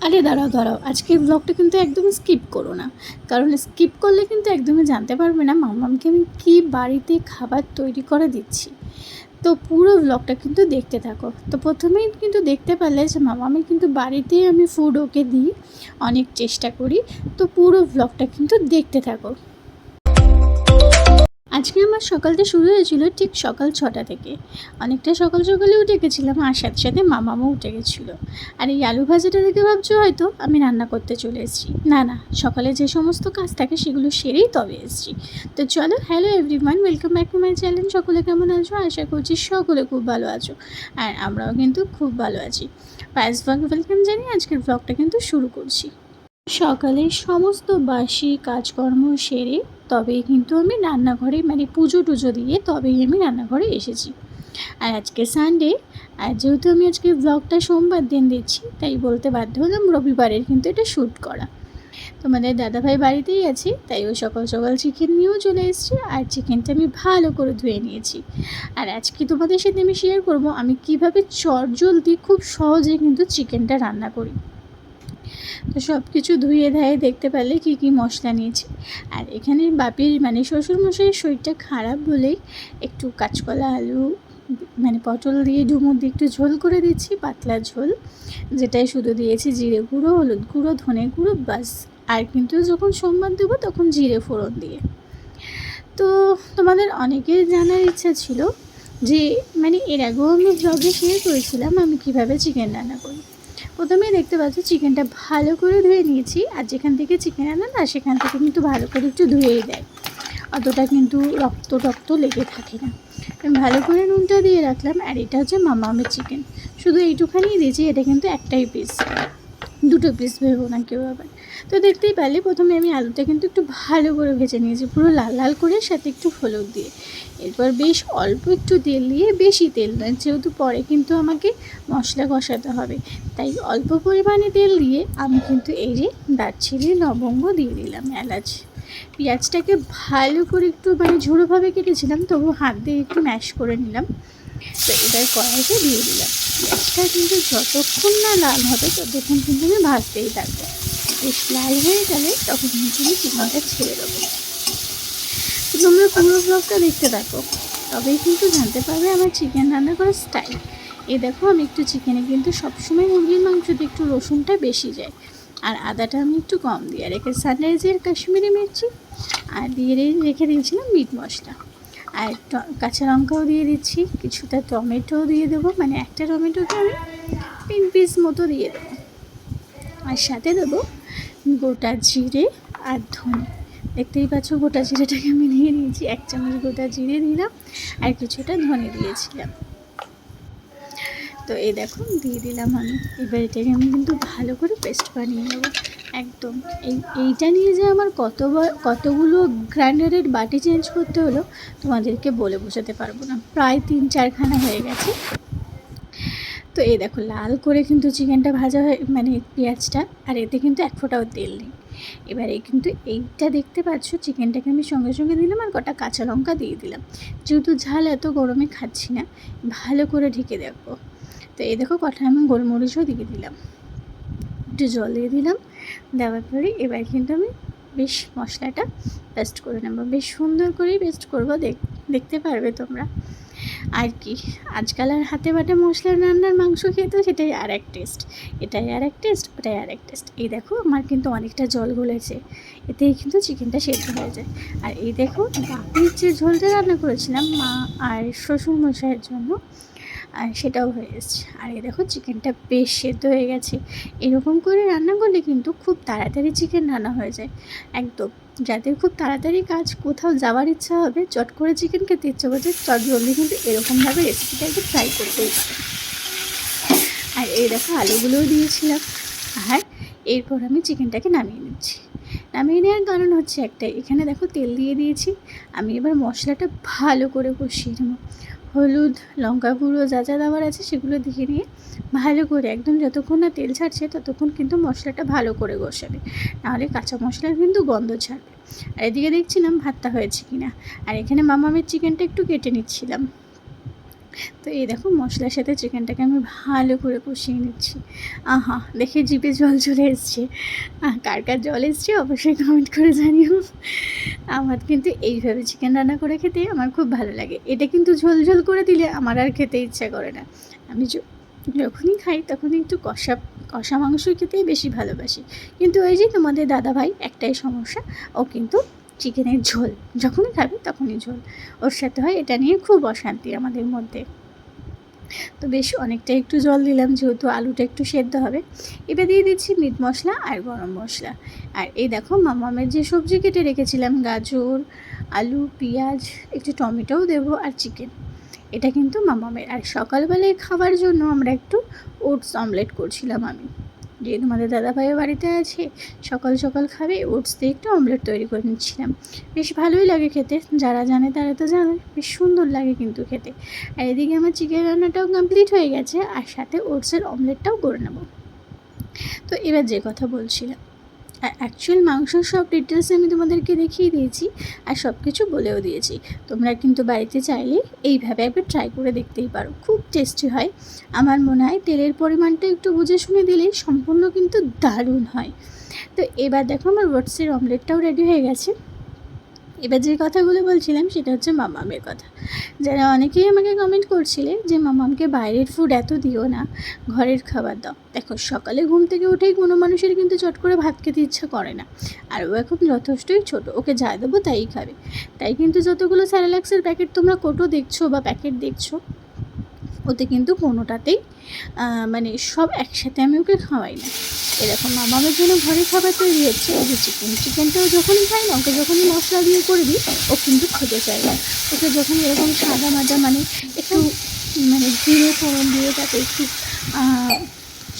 আরে দাঁড়াও দাঁড়াও। আজকের ব্লগটা কিন্তু একদম স্কিপ করো না। কারণ স্কিপ করলে কিন্তু একদমই জানতে পারবে না মামামকে আমি কী বাড়িতে খাবার তৈরি করে দিচ্ছি। তো পুরো ব্লগটা কিন্তু দেখতে থাকো। তো প্রথমেই কিন্তু দেখতে পেলে যে মামামি কিন্তু বাড়িতেই আমি ফুড ওকে দিই, অনেক চেষ্টা করি। তো পুরো ব্লগটা কিন্তু দেখতে থাকো। আজকে আমার সকালটা শুরু হয়েছিল ঠিক সকাল ছটা থেকে। অনেকটা সকাল সকালে উঠে গেছিলাম আর সাথে সাথে মামামও উঠে গেছিল। আর এই আলু ভাজাটা দেখে ভাবছ হয়তো? আমি রান্না করতে চলে এসেছি। না না, সকালে যে সমস্ত কাজ থাকে সেগুলো সেরেই তবে এসেছি। তো চলো hello everyone welcome back to my channel সকলে কেমন আছো? আশা করছি সকলে খুব ভালো আছো। আর আমরাও কিন্তু খুব ভালো আছি। পায়েস ব্লগ ওয়েলকাম জানি আজকের ব্লগটা কিন্তু শুরু করছি। সকালে সমস্ত বাসি কাজকর্ম সেরে তবেই কিন্তু আমি রান্নাঘরে মানে পুজো টুজো দিয়ে তবেই আমি রান্নাঘরে এসেছি। আর আজকে সানডে আর যেহেতু আমি আজকে ব্লগটা সোমবার দিন দিচ্ছি, তাই বলতে বাধ্য হলাম রবিবারের কিন্তু এটা শ্যুট করা। তোমাদের দাদাভাই বাড়িতেই আছে, তাই ও সকাল সকাল চিকেন নিয়েও চলে এসেছে, আর চিকেনটা আমি ভালো করে ধুয়ে নিয়েছি। আর আজকে তোমাদের সাথে আমি শেয়ার করব, আমি কীভাবে চটজলদি খুব সহজে কিন্তু চিকেনটা রান্না করি। তো সব কিছু ধুয়ে ধায়ে দেখতে পারলে কী কী মশলা নিয়েছি। আর এখানে বাপির মানে শ্বশুরমশাইয়ের শরীরটা খারাপ বলেই একটু কাঁচকলা, আলু মানে পটল দিয়ে ডুমুর দিয়ে একটু ঝোল করে দিচ্ছি, পাতলা ঝোল, যেটাই শুধু দিয়েছি জিরে গুঁড়ো, হলুদ গুঁড়ো, ধনে গুঁড়ো বাস আর কিন্তু যখন সোমবার দেবো তখন জিরে ফোড়ন দিয়ে। তো তোমাদের অনেকের জানার ইচ্ছা ছিল যে মানে এর আগেও আমি ব্লগে শেয়ার করেছিলাম আমি কীভাবে চিকেন রান্না করি। প্রথমেই দেখতে পাচ্ছি চিকেনটা ভালো করে ধুয়ে নিয়েছি, আর যেখান থেকে চিকেন আনে না, সেখান থেকে কিন্তু ভালো করে একটু ধুয়েই দেয়। অতটা কিন্তু রক্ত টক্ত লেগে থাকে না। আমি ভালো করে নুনটা দিয়ে রাখলাম, আর এটা হচ্ছে মামামের চিকেন। শুধু এইটুখানি দিয়েছি, এটা কিন্তু একটাই পিস দুটো পিস ভেবো না কেউ আবার। তো দেখতেই পারলে প্রথমে আমি আলুটা কিন্তু একটু ভালো করে ভেজে নিয়েছি, পুরো লাল লাল করে, সাথে একটু হলুদ দিয়ে। এরপর বেশ অল্প একটু তেল দিয়ে, বেশি তেল নয়, যেহেতু পরে কিন্তু আমাকে মশলা কষাতে হবে। তাই অল্প পরিমাণে তেল দিয়ে আমি কিন্তু এই যে দারচিনি, লবঙ্গ দিয়ে দিলাম এলাচ। পেঁয়াজটাকে ভালো করে একটু মানে ঝুড়োভাবে কেটেছিলাম, তবু হাত দিয়ে একটু ম্যাশ করে নিলাম। তো এবার কড়াইতে দিয়ে দিলাম। পেঁয়াজটা কিন্তু যতক্ষণ না লাল হবে, ততক্ষণ কিন্তু আমি ভাজতেই থাকব। বেশ লাল হয়ে গেলে তখন কিন্তু আমি চিকেনটা ছেড়ে দেবো। তো তোমরা পুরো ব্লগটা দেখতে থাকো। তবেই কিন্তু জানতে পারবে আমার চিকেন রান্না করার স্টাইল এ দেখো, আমি একটু চিকেনে কিন্তু সবসময় মুরগির মাংসতে একটু রসুনটা বেশি যায়। আর আদাটা আমি একটু কম দিই আর একে সানরাইজের কাশ্মীরি মির্চি, আর দিয়ে রেখে দিয়েছিলাম মিট মশলা। আর কাঁচা লঙ্কাও দিয়ে দিচ্ছি, কিছুটা টমেটোও দিয়ে দেবো মানে একটা টমেটোকে আমি তিন পিস মতো দিয়ে দেবো। আর সাথে দেবো গোটা জিরে আর ধনে। দেখতেই পাচ্ছ গোটা জিরেটাকে আমি নিয়ে নিয়েছি, এক চামচ গোটা জিরে দিলাম আর কিছুটা ধনে দিয়েছিলাম। তো এই দেখো, দিয়ে দিলাম আমি। এবার এটাকে আমি কিন্তু ভালো করে পেস্ট বানিয়ে নেব, একদম। এই, এইটা নিয়ে যে আমার কতবার, কতগুলো গ্রাইন্ডারের বাটি চেঞ্জ করতে হলো, তোমাদেরকে বলে বোঝাতে পারব না। প্রায় তিন চারখানা হয়ে গেছে। তো এই দেখো, লাল করে কিন্তু চিকেনটা ভাজা হয়ে মানে পেঁয়াজটা, আর এতে কিন্তু এক ফোঁটাও তেল নেই। এবারে কিন্তু এইটা দেখতে পাচ্ছ চিকেনটাকে আমি সঙ্গে সঙ্গে দিলাম আর কটা কাঁচা লঙ্কা দিয়ে দিলাম। যেহেতু ঝাল এত গরমে খাচ্ছি না, ভালো করে ঢেকে দেখো তো এই দেখো কটা আমি গোলমরিচও দিয়ে দিলাম। একটু জল দিয়ে দিলাম, দেওয়ার পরে এবার কিন্তু আমি বেশ মশলাটা পেস্ট করে নেব। বেশ সুন্দর করেই পেস্ট করব দেখতে পারবে তোমরা। আর কি, আজকাল আর হাতে বাটা মশলা রান্নার মাংস খেতে সেটাই আর এক টেস্ট এটাই আর এক টেস্ট ওটাই আর এক টেস্ট এই দেখো আমার কিন্তু অনেকটা জল গলেছে, এতেই কিন্তু চিকেনটা সেদ্ধ হয়ে যায়। আর এই দেখো বাপির যে ঝোলটা রান্না করেছিলাম মা আর শ্বশুর মশাইয়ের জন্য আর সেটাও হয়ে এসছে আর এই দেখো চিকেনটা বেশ সেদ্ধ হয়ে গেছে। এরকম করে রান্না করলে কিন্তু খুব তাড়াতাড়ি চিকেন রান্না হয়ে যায়। একদম। যাদের খুব তাড়াতাড়ি কাজ, কোথাও যাওয়ার ইচ্ছা হবে, চট করে চিকেন খেতে ইচ্ছা করছে, চট জলদি কিন্তু এরকমভাবে রেসিপিটা একটু ট্রাই করতেই পারে আর এই দেখো আলুগুলোও দিয়েছিলাম। আর এরপর আমি চিকেনটাকে নামিয়ে নিচ্ছি। নামিয়ে নেওয়ার কারণ হচ্ছে একটাই, এখানে দেখো তেল দিয়ে দিয়েছি। আমি এবার মশলাটা ভালো করে কষিয়ে নেব। হলুদ, লঙ্কা গুঁড়ো যা যা দেওয়ার আছে সেগুলো দিয়ে নিয়ে ভালো করে একদম যতক্ষণ না তেল ছাড়ছে ততক্ষণ কিন্তু মশলাটা ভালো করে কষাবে। নাহলে কাঁচা মশলার কিন্তু গন্ধ ছাড়বে। আর এদিকে দেখছিলাম ভাতটা হয়েছে কিনা। আর এখানে মামামের চিকেনটা একটু কেটে নিচ্ছিলাম। তো এই দেখো মশলার সাথে চিকেনটাকে আমি ভালো করে কষিয়ে নিচ্ছি। আহা, দেখে জিপে জল চলে এসছে। কার কার জল এসছে অবশ্যই কমেন্ট করে জানিও। আমার কিন্তু এইভাবে চিকেন রান্না করে খেতে আমার খুব ভালো লাগে। এটা কিন্তু ঝোল ঝোল করে দিলে আমার আর খেতে ইচ্ছা করে না। আমি যখনই খাই তখন একটু কষা কষা মাংস খেতেই বেশি ভালোবাসি। কিন্তু ওই যে তোমাদের দাদা ভাই একটাই সমস্যা, ও কিন্তু চিকেনের ঝোল, যখনই খাবে তখনই ঝোল। ওর সাথে হয় এটা নিয়ে খুব অশান্তি আমাদের মধ্যে। তো বেশ, অনেকটা একটু জল দিলাম যেহেতু আলুটা একটু সেদ্ধ হবে। এবার দিয়ে দিচ্ছি মিট মশলা আর গরম মশলা। আর এই দেখো মামামের যে সবজি কেটে রেখেছিলাম, গাজর, আলু, পেঁয়াজ, একটু টমেটোও দেবো আর চিকেন। এটা কিন্তু মামামের। আর সকালবেলায় খাবার জন্য আমরা একটু ওটস অমলেট করছিলাম আমি। যে তোমাদের দাদাভাইয়ের বাড়িতে আছে, সকাল সকাল খাবে, ওটস দিয়ে একটু অমলেট তৈরি করে নিচ্ছিলাম। বেশ ভালোই লাগে খেতে, যারা জানে তারা তো জানে, বেশ সুন্দর লাগে কিন্তু খেতে। আর এদিকে আমার চিকেন রান্নাটাও কমপ্লিট হয়ে গেছে, আর সাথে ওটসের অমলেটটাও করে নেব। তো এবার যে কথা বলছিলাম। আর অ্যাকচুয়াল মাংসর সব ডিটেলস আমি তোমাদেরকে দেখিয়ে দিয়েছি আর সব কিছু বলেও দিয়েছি। তোমরা কিন্তু বাড়িতে চাইলে এইভাবে একবার ট্রাই করে দেখতেই পারো। খুব টেস্টি হয়। আমার মনে হয় তেলের পরিমাণটা একটু বুঝে শুনে দিলে সম্পূর্ণ কিন্তু দারুণ হয়। তো এবার দেখো আমার ওয়াটসের অমলেটটাও রেডি হয়ে গেছে। এবার যে কথাগুলো বলছিলাম সেটা হচ্ছে মামামের কথা। যারা অনেকেই আমাকে কমেন্ট করছিলে যে, মামামকে বাইরের ফুড এত দিও না, ঘরের খাবার দাও। দেখো, সকালে ঘুম থেকে উঠেই কোনো মানুষের কিন্তু চট করে ভাত খেতে ইচ্ছা করে না। আর ও এখন যথেষ্টই ছোট, ওকে যা দেবো তাই খাবে। তাই কিন্তু যতগুলো স্যারালাক্সের প্যাকেট তোমরা কোটো দেখছ বা প্যাকেট দেখছ ওতে কিন্তু কোনোটাতেই মানে সব একসাথে আমি ওকে খাওয়াই না। এরকম মামামের জন্য ঘরে খাবার তৈরি হচ্ছে ওই যে চিকেন চিকেনটাও যখনই খাই না, ওকে যখনই মশলা দিয়ে করে দিই, ও কিন্তু খেতে চায় না। ওকে যখন এরকম সাদা মাজা মানে একটু মানে জিরে ফোড়ন দিয়ে তাতে একটু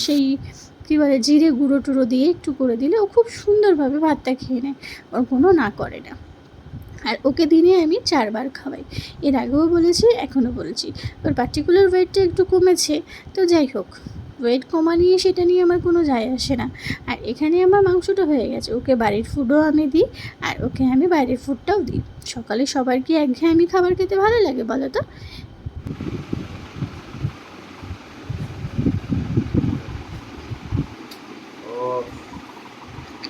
সেই কী বলে, জিরে গুঁড়ো টুড়ো দিয়ে একটু করে দিলে ও খুব সুন্দরভাবে ভাতটা খেয়ে নেয়। ওর কোনো না করে না। আর ওকে দিনে আমি চারবার খাওয়াই। এর আগেও বলেছি, এখনও বলেছি। ওর পার্টিকুলার ওয়েটটা একটু কমেছে, তো যাই হোক ওয়েট কমা নিয়ে সেটা নিয়ে আমার কোনো যায় আসে না। আর এখানে আমার মাংসটা হয়ে গেছে, ওকে বাড়ির ফুডও আমি দিই, আর ওকে আমি বাইরের ফুডটাও দিই। সকালে সবার কি একঘেয়েমি খাবার খেতে ভালো লাগে বলো তো?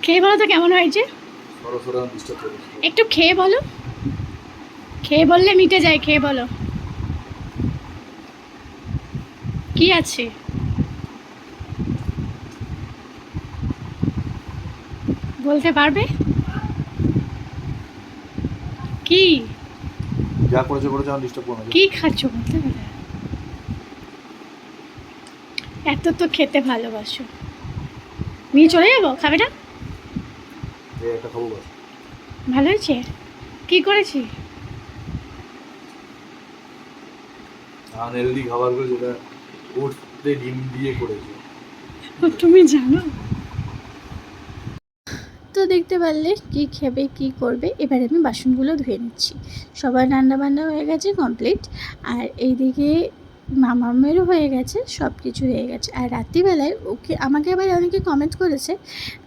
খেয়ে বলো তো কেমন হয়েছে? একটু খেয়ে বলো। খেয়ে বললে মিটে যায় খেয়ে বলো। কি আছে? বলতে পারবে? কি? যা করেছ করেছ আমার ডিস্টার্ব করো কি খাচ্ছ বলতে পারবে এত তো খেতে ভালোবাসো। নিয়ে চলে যাব খাবে না এই একটা খাব বাস ভালো হয়েছে? কি করেছি? আনহেলদি খাবার করে যেটা ওটসে ডিম দিয়ে করেছে। তুমি জানো? তো দেখতে পারলে কি খেবে কি করবে এবারে আমি বাসনগুলো ধুয়ে নিচ্ছি। সবার রান্না বান্না হয়ে গেছে কমপ্লিট আর এইদিকে মামামেরও হয়ে গেছে সব কিছু হয়ে গেছে। আর রাত্রিবেলায় ওকে, আমাকে আবার অনেকে কমেন্ট করেছে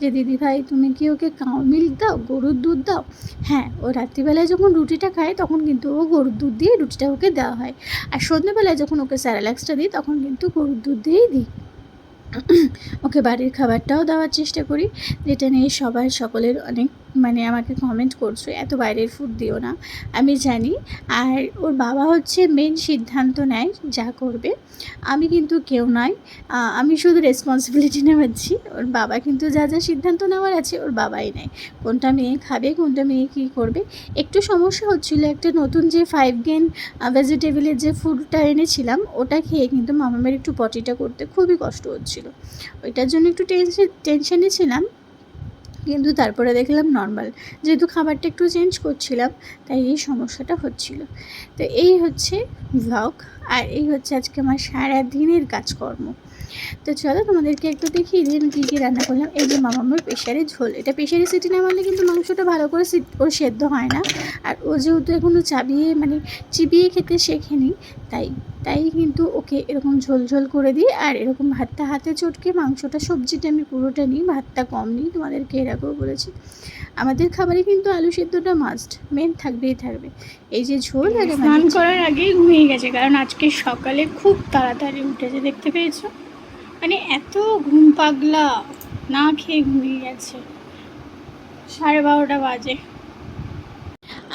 যে, দিদি ভাই, তুমি কি ওকে কাউ মিল্ক দাও, গরুর দুধ দাও? হ্যাঁ ও রাত্রিবেলায় যখন রুটিটা খায়, তখন কিন্তু ও গরুর দুধ দিয়ে রুটিটা ওকে দেওয়া হয়। আর সন্ধ্যেবেলায় যখন ওকে স্যারালাক্সটা দিই, তখন কিন্তু গরুর দুধ দিয়েই দিই। ওকে বাড়ির খাবারটাও দেওয়ার চেষ্টা করি। যেটা নিয়ে সবাই সকলের অনেক মানে আমাকে কমেন্ট করছ এত বাইরের ফুড দিও না আমি জানি। আর ওর বাবা হচ্ছে মেন সিদ্ধান্ত নেয় যা করবে। আমি কিন্তু কেউ আহ, আমি শুধু রেসপন্সিবিলিটি নেওয়াচ্ছি। ওর বাবা কিন্তু যা যা সিদ্ধান্ত নেওয়ার আছে ওর বাবাই নেয়। কোনটা মেয়ে খাবে কোনটা মেয়ে কী করবে। একটু সমস্যা হচ্ছিল একটা নতুন যে ফাইভ গেন ভেজিটেবলের যে ফুডটা এনেছিলাম ওটা খেয়ে কিন্তু মামামের একটু পটিটা করতে খুবই কষ্ট হচ্ছিল। ওইটার জন্য একটু টেনশন টেনশনে ছিলাম। কিন্তু তারপরে দেখলাম নর্মাল যেহেতু খাবারটা একটু চেঞ্জ করছিলাম, তাই এই সমস্যাটা হচ্ছিল। তো এই হচ্ছে ব্লগ আর এই হচ্ছে আজকে আমার সারাদিনের কাজকর্ম। তো চলো তোমাদেরকে একটু দেখিয়ে দিই আমি কী কী রান্না করলাম। এই যে মামা মামামের প্রেশারের ঝোল। এটা প্রেশারে সিটি না মারলে কিন্তু মাংসটা ভালো করে ওর সেদ্ধ হয় না। আর ও যেহেতু এখনও চাবিয়ে মানে চিবিয়ে খেতে শেখেনি তাই তাই কিন্তু ওকে এরকম ঝোল ঝোল করে দিই। আর এরকম ভাতটা হাতে চটকে মাংসটা সবজিটা আমি পুরোটা নিই ভাতটা কম নিই তোমাদেরকে এরকম বলেছি। আমাদের খাবারে কিন্তু আলু সেদ্ধটা মাস্ট মেন থাকবেই থাকবে। এই যে ঝোল স্নান করার আগেই ঘুমিয়ে গেছে কারণ আজকে সকালে খুব তাড়াতাড়ি উঠেছে দেখতে পেয়েছ? মানে এত ঘুম পাগলা, না খেয়ে ঘুমিয়ে গেছে। সাড়ে বারোটা বাজে।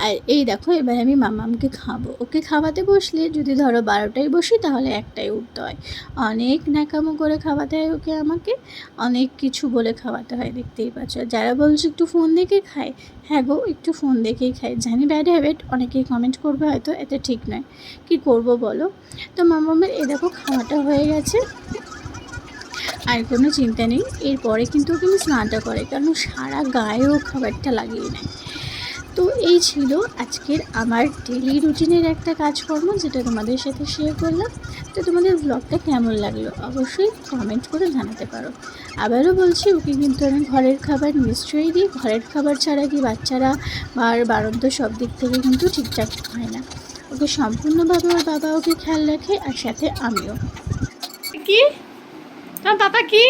আর এই দেখো, এবার আমি মামামকে খাব। ওকে খাওয়াতে বসলে যদি ধরো বারোটায় বসি, তাহলে একটাই উঠতে হয়। অনেক ন্যাকামো করে খাওয়াতে হয় ওকে আমাকে, অনেক কিছু বলে খাওয়াতে হয়, দেখতেই পাচ্ছ। যারা বলছে একটু ফোন দেখে খায় হ্যাঁ গো, একটু ফোন দেখেই খায়। জানি ব্যাড হ্যাবিট অনেকেই কমেন্ট করবে হয়তো এটা ঠিক নয়। কি করব বলো? তো মামামের এ দেখো, খাওয়াটা হয়ে গেছে। আর কোনো চিন্তা নেই। এরপরে কিন্তু ওকে আমি স্নানটা করে, কারণ সারা গায়েও খাবারটা লাগিয়ে নেয়। তো এই ছিল আজকের আমার ডেলি রুটিনের একটা কাজকর্ম যেটা তোমাদের সাথে শেয়ার করলাম। তো তোমাদের ব্লগটা কেমন লাগল অবশ্যই কমেন্ট করে জানাতে পারো। আবারও বলছি, ওকে কিন্তু আমি ঘরের খাবার নিশ্চয়ই দিই। ঘরের খাবার ছাড়া কি বাচ্চারা আর বারন্ত সব দিক থেকে কিন্তু ঠিকঠাক হয় না। ওকে সম্পূর্ণভাবে ওর বাবা ওকে খেয়াল রাখে, আর সাথে আমিও। কি? বাবা কি?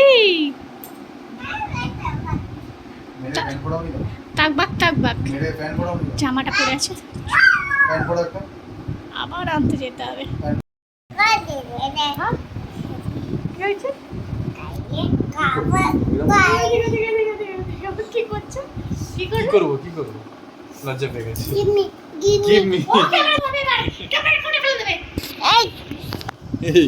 তাকবাক তাকবাক মেরে প্যান্ট পরাও নি জামাটা পরে আছে। আবার আনতে যেতে হবে। কি হয়েছে? কি করছে? কি কি করছে করব কি করব? লজ্জা পেয়ে গেছি। এই।